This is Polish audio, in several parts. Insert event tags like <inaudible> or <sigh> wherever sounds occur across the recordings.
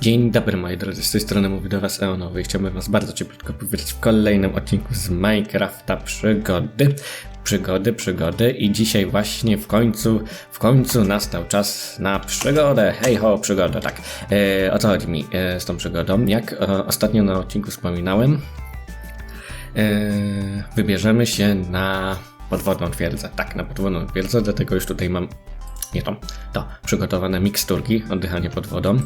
Dzień dobry moi drodzy, z tej strony mówi do was Eonowy i chciałbym was bardzo cieplutko powitać w kolejnym odcinku z Minecrafta Przygody. Przygody, przygody i dzisiaj właśnie w końcu, w końcu nastał czas na przygodę. Hej ho, przygoda, tak. E, o co chodzi mi e, z tą przygodą? Jak e, ostatnio na odcinku wspominałem, e, wybierzemy się na podwodną twierdzę. Tak, na podwodną twierdzę, dlatego już tutaj mam nie to, to przygotowane miksturki, oddychanie pod wodą.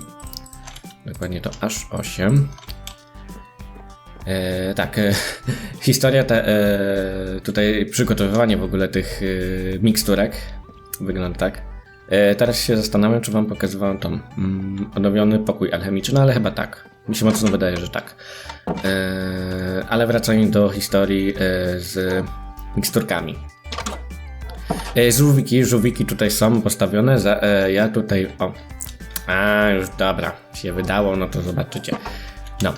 Dokładnie to aż 8. E, tak, e, <laughs> historia te, e, tutaj przygotowywanie w ogóle tych e, miksturek wygląda tak. E, teraz się zastanawiam, czy wam pokazywałem tą mm, odnowiony pokój alchemiczny, ale chyba tak. Mi się mocno wydaje, że tak. E, ale wracając do historii e, z miksturkami. E, Żółwiki, żółwiki tutaj są postawione. Za, e, ja tutaj. O. A, już dobra. Się wydało, no to zobaczycie. No.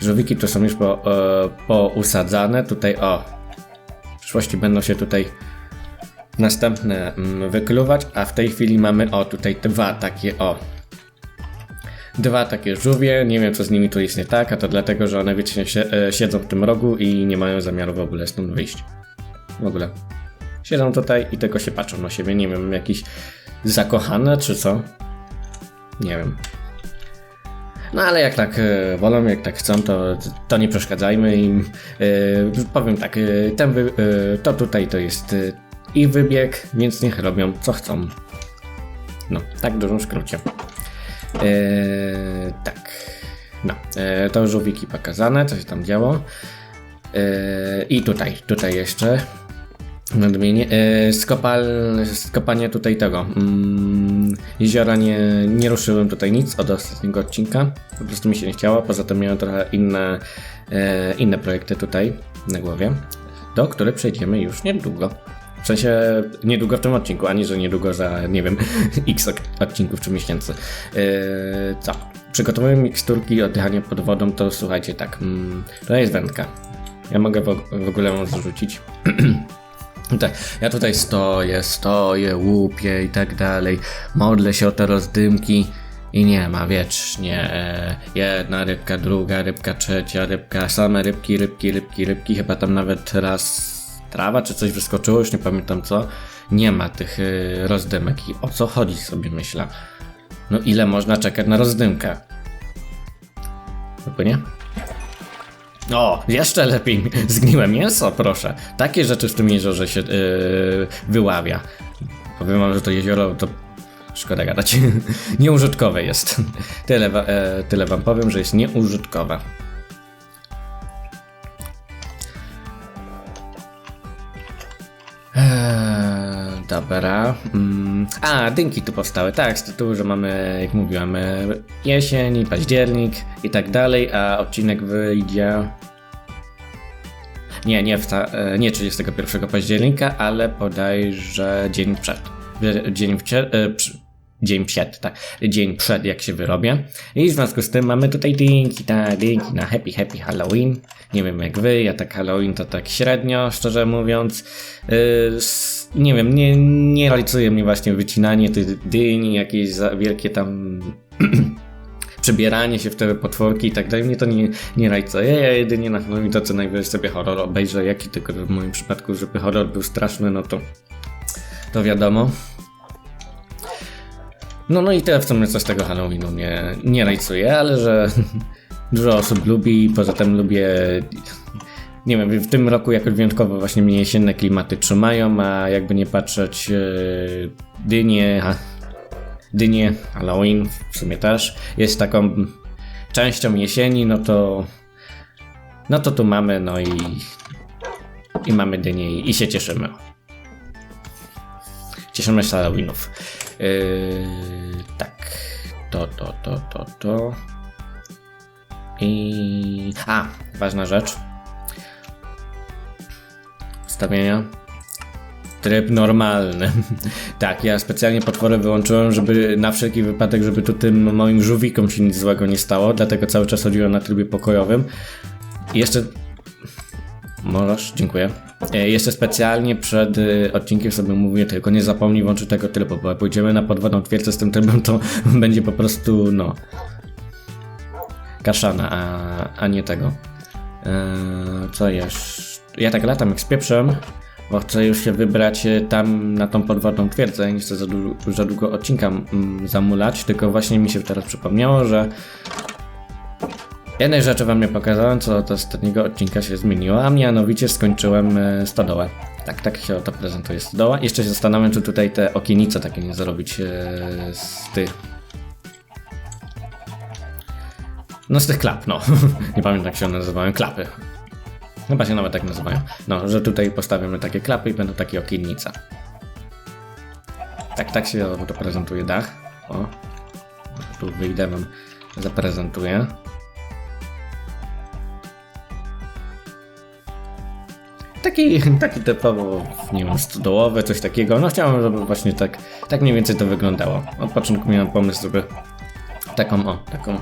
Żółwiki tu są już po, e, pousadzane. Tutaj o. W przyszłości będą się tutaj następne mm, wykluwać, a w tej chwili mamy o tutaj dwa takie o. Dwa takie żółwie, nie wiem co z nimi tu jest nie tak, a to dlatego, że one wiecie, e, siedzą w tym rogu i nie mają zamiaru w ogóle stąd wyjść. W ogóle. Siedzą tutaj i tylko się patrzą na siebie. Nie wiem, jakieś zakochane czy co? Nie wiem. No ale jak tak e, wolą, jak tak chcą, to, to nie przeszkadzajmy im. E, powiem tak, e, ten wy, to tutaj to jest ich wybieg, więc niech robią co chcą. No, tak w dużym skrócie. E, tak. No, e, to żółwiki pokazane, co się tam działo. E, I tutaj, tutaj jeszcze nadmienię. E, skopal, skopanie tutaj tego. Mm, jeziora nie, nie ruszyłem tutaj nic od ostatniego odcinka. Po prostu mi się nie chciało. Poza tym miałem trochę inne, e, inne projekty tutaj na głowie, do których przejdziemy już niedługo. W sensie niedługo w tym odcinku, ani że niedługo za, nie wiem, <laughs> x odcinków czy miesięcy. E, co? Przygotowuję miksturki oddychania pod wodą, to słuchajcie tak. Mm, to jest wędka. Ja mogę w ogóle ją zrzucić. <clears throat> Tak, ja tutaj stoję, stoję, łupię i tak dalej. Modlę się o te rozdymki i nie ma wiecznie. Jedna rybka, druga rybka, trzecia rybka, same rybki, rybki, rybki, rybki. Chyba tam nawet raz trawa czy coś wyskoczyło, już nie pamiętam co. Nie ma tych y, rozdymek i o co chodzi sobie myślę. No ile można czekać na rozdymkę? Chyba nie? O, jeszcze lepiej. <laughs> Zgniłe mięso, proszę. Takie rzeczy w tym jeziorze się yy, wyławia. Powiem wam, że to jezioro to. Szkoda gadać. <laughs> Nieużytkowe jest. <laughs> Tyle, e, tyle wam powiem, że jest nieużytkowe. Eee, dobra. Mm. A, dynki tu powstały, tak, z tytułu, że mamy, jak mówiłem, e, jesień, październik i tak dalej, a odcinek wyjdzie. Nie, nie, wca, e, nie 31 października, ale bodajże dzień przed. Dzie- Dzień, wcie, e, dzień przed, tak. Dzień przed, jak się wyrobię. I w związku z tym mamy tutaj dynki, tak, dynki na Happy Happy Halloween. Nie wiem jak wy, ja tak Halloween to tak średnio, szczerze mówiąc. Yy, nie wiem, nie, nie realizuje mnie właśnie wycinanie tych dyni, jakieś wielkie tam <clears throat> przebieranie się w te potworki i tak dalej. Mnie to nie, nie rajcuje. Ja jedynie na Halloween to co najwyżej sobie horror obejrzę, jaki tylko w moim przypadku, żeby horror był straszny, no to to wiadomo. No, no i tyle w sumie co z tego Halloweenu nie, nie rajcuje, ale że <laughs> dużo osób lubi poza tym lubię nie wiem, w tym roku jakoś wyjątkowo właśnie mnie jesienne klimaty trzymają, a jakby nie patrzeć yy, dynie, ha, dynie, Halloween w sumie też jest taką częścią jesieni, no to no to tu mamy, no i i mamy dynie i, i się cieszymy. Cieszymy się Halloweenów. Yy, tak, to, to, to, to, to. I. A, ważna rzecz. Ustawienia. Tryb normalny. <laughs> tak, ja specjalnie potwory wyłączyłem, żeby na wszelki wypadek, żeby tu tym moim żółwikom się nic złego nie stało, dlatego cały czas chodziłem na trybie pokojowym. I jeszcze. Możesz, dziękuję. E, Jeszcze specjalnie przed e, odcinkiem sobie mówię, tylko nie zapomnij włączyć tego trybu, bo jak pójdziemy na podwodną twierdzę z tym trybem, to <laughs> będzie po prostu, no, kaszana, a, a nie tego. E, co jeszcze? Ja tak latam jak z pieprzem, bo chcę już się wybrać e, tam na tą podwodną twierdzę, nie chcę za, za długo odcinka mm, zamulać, tylko właśnie mi się teraz przypomniało, że Jednej rzeczy wam nie pokazałem, co od ostatniego odcinka się zmieniło, a mianowicie skończyłem e, stodołę. Tak, tak się oto prezentuje stodoła. Jeszcze się zastanawiam, czy tutaj te okienice takie nie zrobić e, z tych... No z tych klap, no. <laughs> nie pamiętam jak się one nazywają, klapy. Chyba się nawet tak nazywają. No, że tutaj postawimy takie klapy i będą takie okiennice. Tak, tak się to prezentuje dach. O. Tu wyjdę wam zaprezentuję. Taki, taki typowo, nie wiem, stodołowy, coś takiego. No chciałem, żeby właśnie tak, tak mniej więcej to wyglądało. Od początku miałem pomysł, żeby taką, o, taką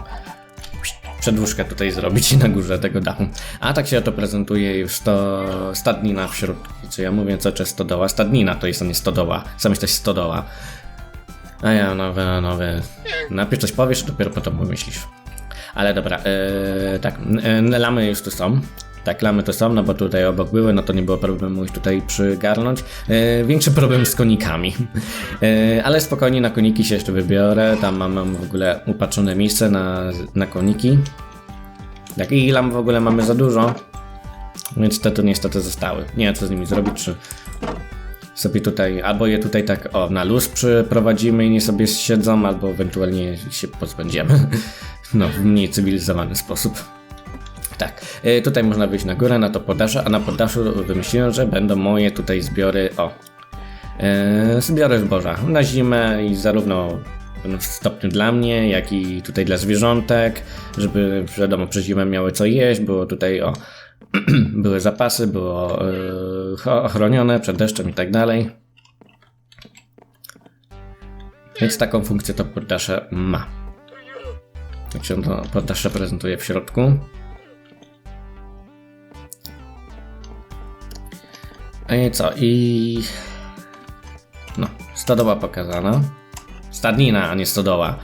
przedłużkę tutaj zrobić na górze tego dachu. A tak się to prezentuje już to stadnina w środku. Co ja mówię, co czy stodoła? Stadnina to jest, a nie stodoła. Sam jesteś stodoła. A ja nowe, nowe. Najpierw coś powiesz, dopiero potem pomyślisz. Ale dobra, yy, tak, yy, lamy już tu są. Tak, lamy to są, no bo tutaj obok były, no to nie było problemu ich tutaj przygarnąć. Yy, większy problem z konikami. Yy, ale spokojnie na koniki się jeszcze wybiorę. Tam mam, mam w ogóle upatrzone miejsce na, na koniki. Tak, i lam w ogóle mamy za dużo. Więc te tu niestety zostały. Nie wiem co z nimi zrobić, czy sobie tutaj, albo je tutaj tak o, na luz przyprowadzimy i nie sobie siedzą, albo ewentualnie się pozbędziemy. <laughs> No, w mniej cywilizowany sposób. Tak, y, tutaj można wyjść na górę, na to poddasze, a na poddaszu wymyśliłem, że będą moje tutaj zbiory, o, y, zbiory zboża na zimę i zarówno w stopniu dla mnie, jak i tutaj dla zwierzątek, żeby wiadomo przez zimę miały co jeść, było tutaj o, <clears throat> były zapasy, było y, ochronione przed deszczem i tak dalej. Więc taką funkcję to poddasze ma. Jak się to poddasze prezentuje w środku. I co? I... No, stodoła pokazana. Stadnina, a nie stodoła.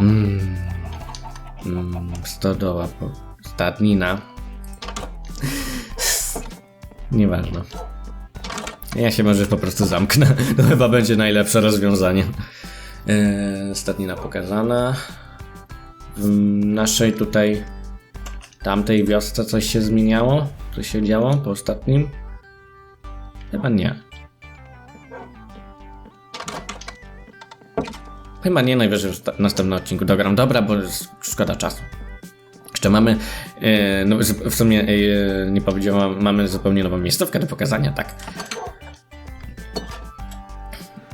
Mm. Mm, stodoła, po... stadnina. Nieważne. Ja się może po prostu zamknę. <laughs> To chyba będzie najlepsze rozwiązanie. Eee, stadnina pokazana. W naszej tutaj tamtej wiosce coś się zmieniało? Coś się działo po ostatnim? Chyba nie. Chyba nie, najwyżej w sta- następnym odcinku dogram. Dobra, bo szkoda czasu. Jeszcze mamy, e, no w sumie e, nie powiedziałam, mamy zupełnie nową miejscówkę do pokazania, tak.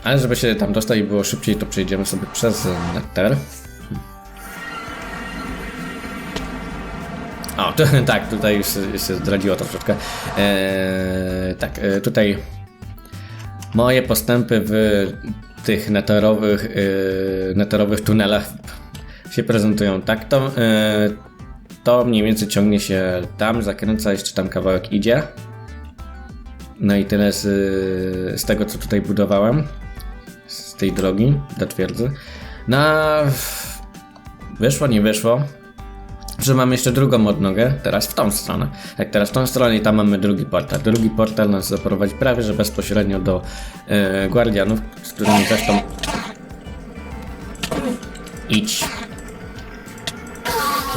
Ale żeby się tam dostać i było szybciej, to przejdziemy sobie przez Nether. O, to, <laughs> tak, tutaj już, już się zdradziło troszeczkę. Eee, tak, e, tutaj moje postępy w tych neterowych, e, neterowych tunelach się prezentują tak. To, e, to mniej więcej ciągnie się tam, zakręca, jeszcze tam kawałek idzie. No i tyle z, z tego, co tutaj budowałem. Z tej drogi do twierdzy. No, wyszło, nie wyszło że mamy jeszcze drugą odnogę, teraz w tą stronę. Jak teraz w tą stronę i tam mamy drugi portal. Drugi portal nas zaprowadzi prawie, że bezpośrednio do e, guardianów, z którymi zresztą... Idź.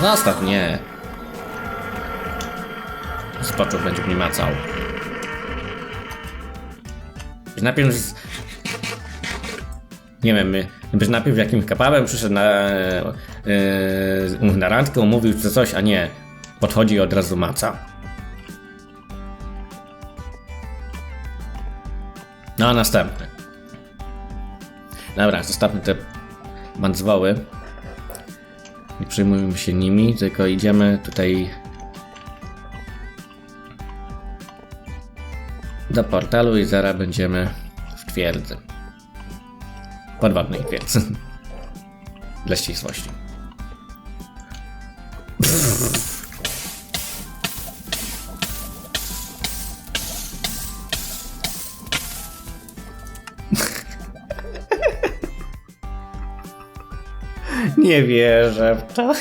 Zostaw mnie. Spoczął będzie mnie macał. Najpierw z... Nie wiem, byś najpierw jakimś kapałem przyszedł na, e, na randkę, umówił coś, a nie podchodzi od razu maca. No a następny. Dobra, zostawmy te bandzwoły. Nie przejmujmy się nimi, tylko idziemy tutaj do portalu i zaraz będziemy w twierdzy. Podwodnej twierdzy. <laughs> Dla ścisłości. Nie wierzę w to.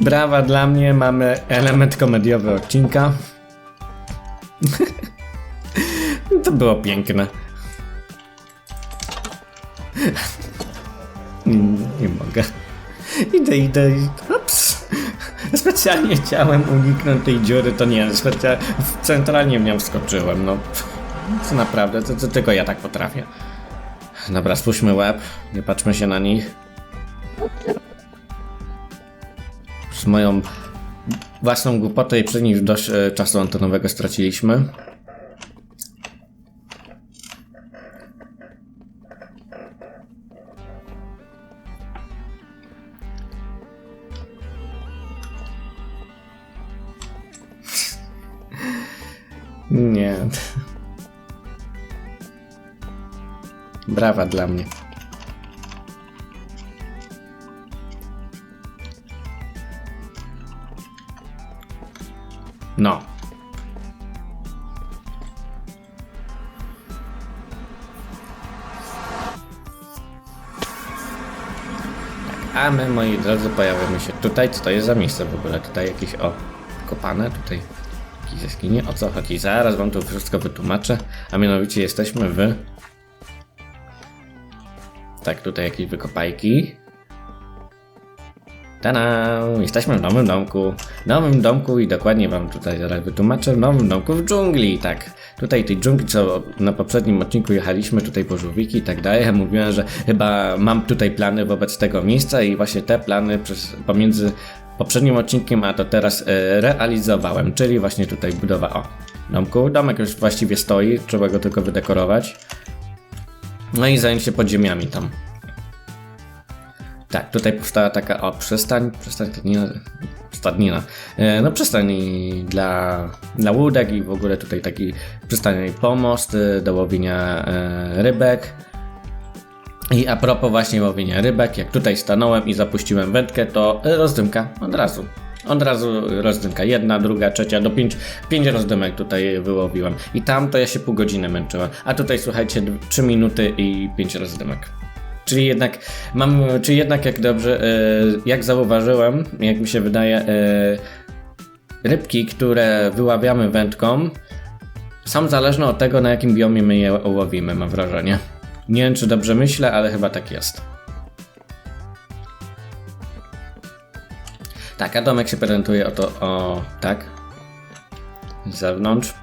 Brawa dla mnie, mamy element komediowy odcinka. <laughs> To było piękne. Nie mogę. Idę, idę. i- Ups. Specjalnie chciałem uniknąć tej dziury, to nie, specjalnie centralnie w nią wskoczyłem, no. To naprawdę, to, to tylko ja tak potrafię. Dobra, spójrzmy łeb, nie patrzmy się na nich. Z moją własną głupotę i przy nich dość e, czasu antenowego straciliśmy. Nie. Brawa dla mnie. No. A my, moi drodzy, pojawiamy się tutaj. Co to jest za miejsce w ogóle? Tutaj jakieś, o, kopane, tutaj jakieś jaskinie. O co chodzi? Zaraz wam to wszystko wytłumaczę. A mianowicie jesteśmy w... Tak, tutaj jakieś wykopajki. Tada! Jesteśmy w nowym domku. Nowym domku i dokładnie wam tutaj zaraz wytłumaczę. W nowym domku w dżungli, tak. Tutaj tej dżungli, co na poprzednim odcinku jechaliśmy, tutaj po żółwiki i tak dalej. Ja mówiłem, że chyba mam tutaj plany wobec tego miejsca i właśnie te plany przez, pomiędzy poprzednim odcinkiem, a to teraz e, realizowałem. Czyli właśnie tutaj budowa, o, domku. Domek już właściwie stoi, trzeba go tylko wydekorować. No i zająć się podziemiami tam. Tak, tutaj powstała taka, o, przystań, przystań, stadnina. E, no przystań i dla, dla łódek i w ogóle tutaj taki przystań pomost e, do łowienia e, rybek. I a propos właśnie łowienia rybek, jak tutaj stanąłem i zapuściłem wędkę, to rozdymka od razu. Od razu rozdymka, jedna, druga, trzecia, do pięć, pięć rozdymek tutaj wyłowiłem. I tam to ja się pół godziny męczyłem. A tutaj słuchajcie, 3 minuty i pięć rozdymek. Czyli jednak mam, czy jednak jak dobrze, e, jak zauważyłem, jak mi się wydaje, e, rybki, które wyławiamy wędką, są zależne od tego, na jakim biomie my je łowimy, mam wrażenie. Nie wiem, czy dobrze myślę, ale chyba tak jest. Tak, a domek się prezentuje oto, o tak, z zewnątrz.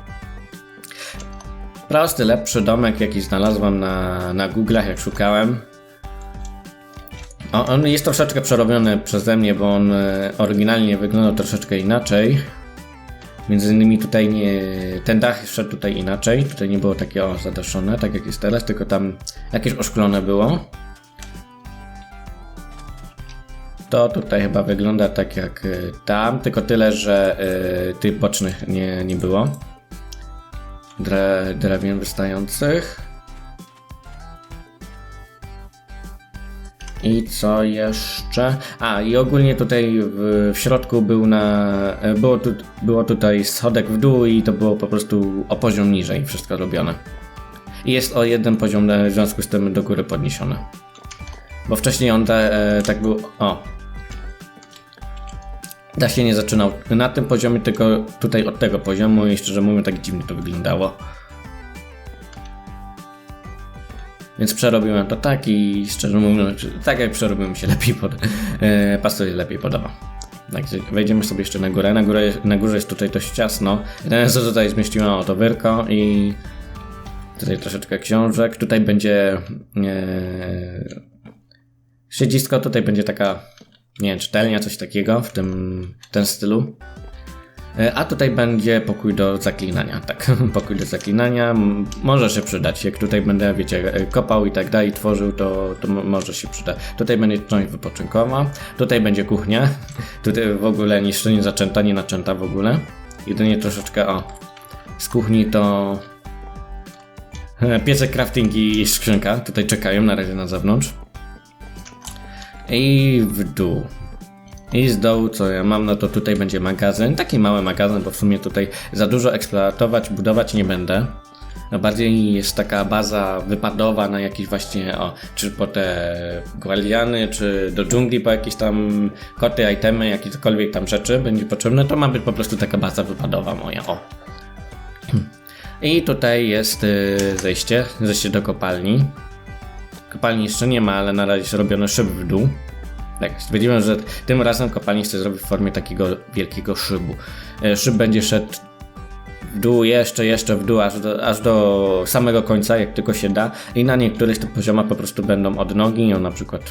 Prosty, lepszy domek, jaki znalazłem na, na Google'ach, jak szukałem. O, on jest troszeczkę przerobiony przeze mnie, bo on e, oryginalnie wyglądał troszeczkę inaczej. Między innymi tutaj nie, ten dach szedł tutaj inaczej. Tutaj nie było takie o, zadaszone, tak jak jest teraz, tylko tam jakieś oszklone było. To tutaj chyba wygląda tak jak e, tam, tylko tyle, że y, tych bocznych nie, nie było. Dre, drewien wystających. I co jeszcze? A, i ogólnie tutaj w, w środku był na. e, Było, tu, było tutaj schodek w dół i to było po prostu o poziom niżej wszystko robione. I jest o jeden poziom e, w związku z tym do góry podniesione. Bo wcześniej on te, e, tak był. O. Da się nie zaczynał na tym poziomie, tylko tutaj od tego poziomu i szczerze mówiąc tak dziwnie to wyglądało. Więc przerobiłem to tak i szczerze mówiąc, tak jak przerobiłem mi się lepiej pod, e, pasuje lepiej podoba. Wejdziemy sobie jeszcze na górę. Na, górę na górze jest tutaj dość ciasno. Jedyne co tutaj zmieściłem oto wyrko i tutaj troszeczkę książek. Tutaj będzie e, siedzisko, tutaj będzie taka nie wiem, czytelnia, coś takiego w tym ten stylu. E, A tutaj będzie pokój do zaklinania, tak, <laughs> pokój do zaklinania, może się przydać, jak tutaj będę, wiecie, e, kopał i tak dalej, tworzył, to, to może się przyda. Tutaj będzie część wypoczynkowa, tutaj będzie kuchnia, <laughs> tutaj w ogóle jeszcze nie zaczęta, nie naczęta w ogóle, jedynie troszeczkę, o, z kuchni to e, piecek crafting i skrzynka, tutaj czekają na razie na zewnątrz. I w dół. I z dołu, co ja mam, no to tutaj będzie magazyn. Taki mały magazyn, bo w sumie tutaj za dużo eksploatować, budować nie będę. No bardziej jest taka baza wypadowa na jakieś właśnie, o, czy po te guardiany, czy do dżungli po jakieś tam koty, itemy, jakiekolwiek tam rzeczy będzie potrzebne, to ma być po prostu taka baza wypadowa moja, o. I tutaj jest y, zejście, zejście do kopalni. Kopalni jeszcze nie ma, ale na razie jest robione szyb w dół. Tak, stwierdziłem, że tym razem kopalnię chcę zrobić w formie takiego wielkiego szybu. E, Szyb będzie szedł w dół, jeszcze, jeszcze w dół, aż do, aż do samego końca, jak tylko się da. I na niektórych to poziomach po prostu będą od nogi, no na przykład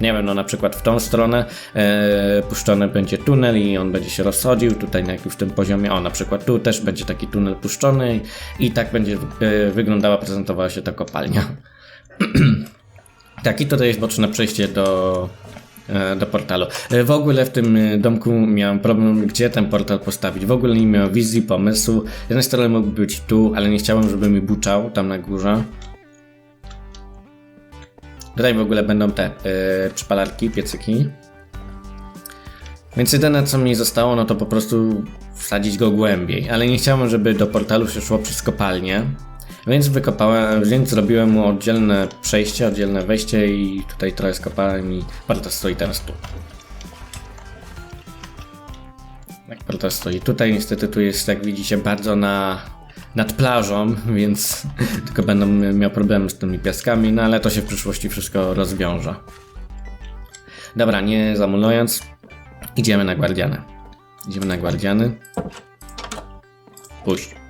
nie wiem, no na przykład w tą stronę e, puszczony będzie tunel i on będzie się rozchodził, tutaj na jakimś tym poziomie, o na przykład tu też będzie taki tunel puszczony i, i tak będzie e, wyglądała, prezentowała się ta kopalnia. <clears throat> tak, i tutaj jest boczne przejście do, e, do portalu. E, W ogóle w tym e, domku miałem problem, gdzie ten portal postawić. W ogóle nie miałem wizji, pomysłu. Z jednej strony mógł być tu, ale nie chciałem, żeby mi buczał tam na górze. Tutaj w ogóle będą te yy, przypalarki, piecyki. Więc jedyne co mi zostało, no to po prostu wsadzić go głębiej. Ale nie chciałem, żeby do portalu się szło przez kopalnię. Więc wykopałem, więc zrobiłem mu oddzielne przejście, oddzielne wejście i tutaj trochę skopałem i portal stoi teraz tu. Tak, portal stoi tutaj, niestety tu jest, jak widzicie, bardzo na nad plażą, <laughs> więc <laughs> tylko będą miał problemy z tymi piaskami, no ale to się w przyszłości wszystko rozwiąże. Dobra, nie zamulując, idziemy na Guardianę. Idziemy na Guardiany. Puść.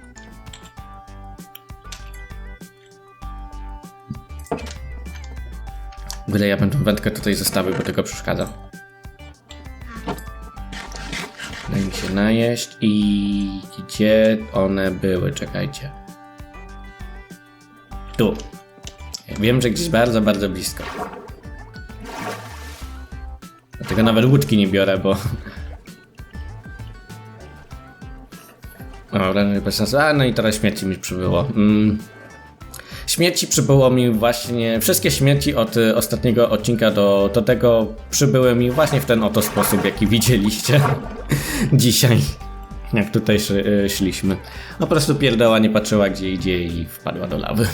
Ogóle ja bym tą wędkę tutaj zostawił, bo tego przeszkadza. Daj mi się najeść i gdzie one były? Czekajcie. Tu. Wiem, że gdzieś bardzo, bardzo blisko. Dlatego nawet łódki nie biorę, bo... O, bez sensu. A, no i teraz śmierci mi przybyło. Mm. Śmierci przybyło mi właśnie. Wszystkie śmierci od y, ostatniego odcinka do, do tego przybyły mi właśnie w ten oto sposób, jaki widzieliście <laughs> dzisiaj. Jak tutaj y, szliśmy. Po prostu pierdoła nie patrzyła gdzie idzie i wpadła do lawy. <clears throat>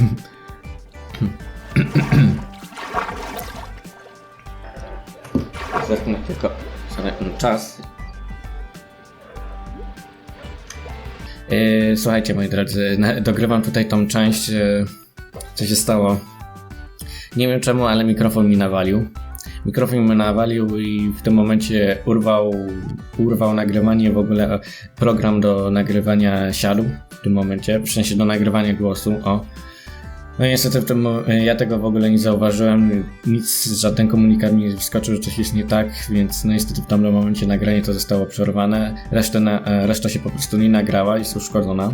Zerknę tylko czas. Yy, Słuchajcie, moi drodzy, dogrywam tutaj tą część. Co się stało? Nie wiem czemu, ale mikrofon mi nawalił. Mikrofon mi nawalił i w tym momencie urwał, urwał nagrywanie, w ogóle e, program do nagrywania siadł w tym momencie, w sensie do nagrywania głosu, o. No niestety w tym, mo- ja tego w ogóle nie zauważyłem, nic, żaden komunikat mi wskoczył, że coś jest nie tak, więc no niestety w tamtym momencie nagranie to zostało przerwane, reszta, na, e, reszta się po prostu nie nagrała, jest uszkodzona.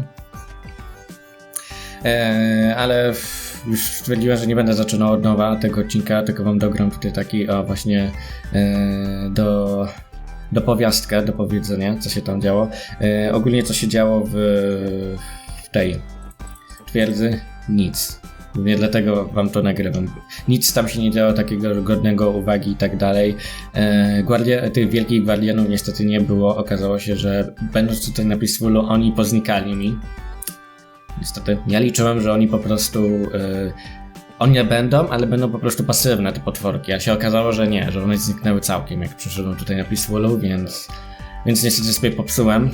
E, ale w- już stwierdziłem, że nie będę zaczynał od nowa tego odcinka, tylko wam dogram tutaj taki o właśnie e, do do powiastkę, do powiedzenia, co się tam działo. E, ogólnie co się działo w, w tej twierdzy? Nic. Nie dlatego wam to nagrywam. Nic tam się nie działo takiego godnego uwagi i tak dalej. E, tych wielkich guardianów niestety nie było. Okazało się, że będąc tutaj na Peacefulu, oni poznikali mi. Niestety. Ja liczyłem, że oni po prostu. E, oni nie będą, ale będą po prostu pasywne te potworki. A się okazało, że nie, że one zniknęły całkiem, jak przyszedłem tutaj na Peacefulu, więc. Więc niestety sobie popsułem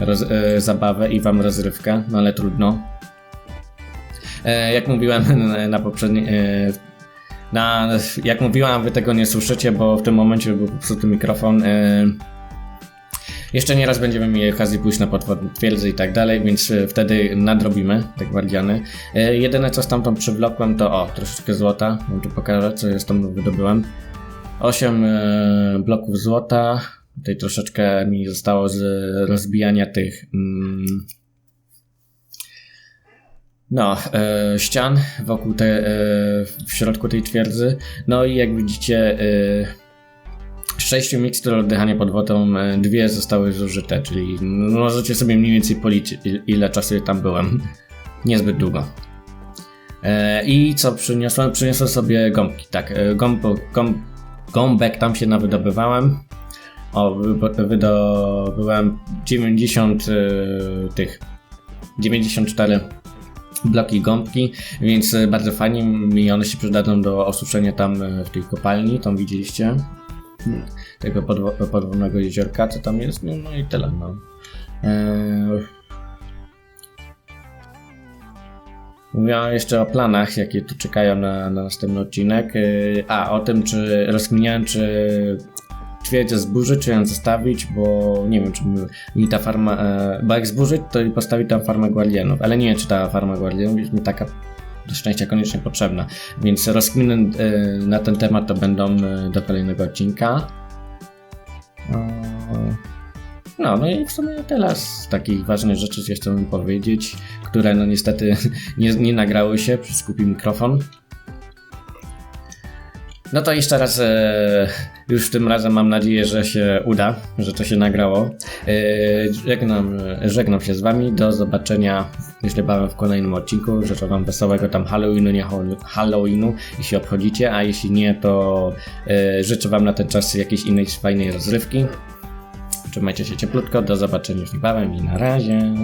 roz, e, zabawę i wam rozrywkę, no ale trudno. E, jak mówiłem <laughs> na, na poprzedniej. E, na, jak mówiłam, wy tego nie słyszycie, bo w tym momencie był popsuty mikrofon. Jeszcze nieraz będziemy mieli okazję pójść na potwór twierdzę i tak dalej, więc e, wtedy nadrobimy te gwardiany. E, jedyne co stamtąd przywlokłem to o, troszeczkę złota. Wam tu pokażę, co ja tam wydobyłem. 8 e, bloków złota. Tutaj troszeczkę mi zostało z rozbijania tych. Mm, no, e, ścian wokół te, e, w środku tej twierdzy. No i jak widzicie, e, z sześciu mikstur oddychania pod wodą, e, dwie zostały zużyte, czyli możecie sobie mniej więcej policzyć, il- ile czasu tam byłem. <laughs> Niezbyt długo. E, I co przyniosłem? Przyniosłem sobie gąbki, tak. e, Gąb, gąb, gąbek tam się nawydobywałem. O, wy- wydobyłem 90 e, tych 94 bloki gąbki, więc bardzo fajnie mi one się przydadzą do osuszenia tam w tej kopalni, tam widzieliście. Tego podwo- podwodnego jeziorka, co tam jest, no, no i tyle, no. Eee... Mówiłam jeszcze o planach, jakie tu czekają na, na następny odcinek. Eee, A, o tym, czy rozkminiałem, czy twierdzę zburzyć, czy ją zostawić, bo nie wiem, czy mi- ta farma, e, bo jak zburzyć, to i postawić tam farmę guardianów, ale nie wiem, czy ta farma guardianów jest mi taka szczęścia koniecznie potrzebna, więc rozkminy e, na ten temat to będą e, do kolejnego odcinka. No, no i w sumie tyle z takich ważnych rzeczy, co chcę powiedzieć, które no niestety <laughs> nie, nie nagrały się głupi mikrofon. No to jeszcze raz, e, już tym razem mam nadzieję, że się uda, że to się nagrało. E, żegnam, żegnam się z wami, do zobaczenia już niebawem w kolejnym odcinku. Życzę wam wesołego tam Halloweenu, nie Hall- Halloweenu, jeśli obchodzicie, a jeśli nie, to e, życzę wam na ten czas jakiejś innej fajnej rozrywki. Trzymajcie się cieplutko, do zobaczenia już niebawem i na razie.